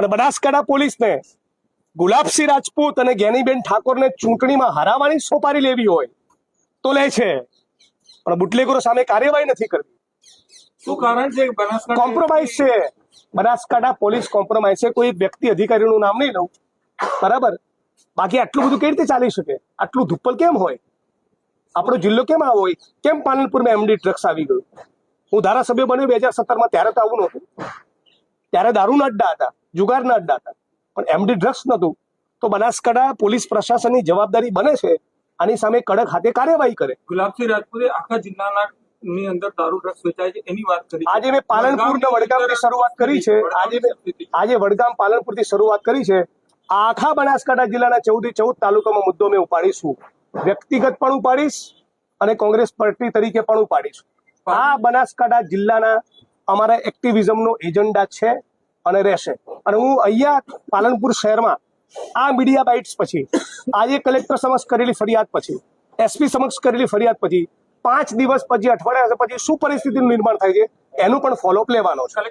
અને બનાસકાંઠા પોલીસને ગુલાબસિંહ રાજપૂત અને જ્ઞાનીબેન ઠાકોરને ચૂંટણીમાં હરાવવાની સોપારી લેવી હોય તો લે છે. પણ બુટલેગરો સામે કાર્યવાહી નથી કરતી શું કારણ છે કોમ્પ્રોમાઇઝ છે. બનાસકાંઠા પોલીસ કોમ્પ્રોમાઇઝ છે. કોઈ વ્યક્તિ અધિકારીનું નામ નહીં લઉં. બરાબર? બાકી આટલું બધું કેવી રીતે ચાલી શકે? આટલું ધુપ્પલ કેમ હોય? આપણો જિલ્લો કેમ આવો હોય? કેમ પાલનપુરમાં એમડી ડ્રગ્સ આવી ગયું? હું ધારાસભ્ય બન્યો બે હજાર સત્તરમાં ત્યારે તો આવું નહોતું. ત્યારે દારૂના અડ્ડા હતા. જુગારના અડ્ડા પણ એમડી ડ્રગ્સ નહોતું. તો બનાસકાંઠા પોલીસ પ્રશાસનની જવાબદારી બને છે. આની સામે કડક હાથે કાર્યવાહી કરે. ગુલાબસિંહ રાજપૂતે આખા જિલ્લાના ની અંદર દારૂ ડ્રગ્સ વેચાય છે એની વાત કરી આજે મેં પાલનપુર ને વડગામથી શરૂઆત કરી છે. આજે આજે વડગામ પાલનપુરથી શરૂઆત કરી છે. આખા બનાસકાંઠા જિલ્લાના ચૌદ ચૌદ તાલુકામાં મુદ્દો મેં ઉપાડીશું. વ્યક્તિગત પણ ઉપાડીશ અને કોંગ્રેસ પાર્ટી તરીકે પણ ઉપાડીશ. આ બનાસકાંઠા જિલ્લાના અમારા એક્ટિવિઝમનો એજન્ડા છે અને રહેશે. અને હું અહીંયા પાલનપુર શહેરમાં આ મીડિયા બાઇટ્સ પછી, આજે કલેક્ટર સમક્ષ કરેલી ફરિયાદ પછી એસપી સમક્ષ કરેલી ફરિયાદ પછી, પાંચ દિવસ પછી, અઠવાડિયા પછી શું પરિસ્થિતિનું નિર્માણ થાય છે, એનું પણ ફોલોઅપ લેવાનો છે.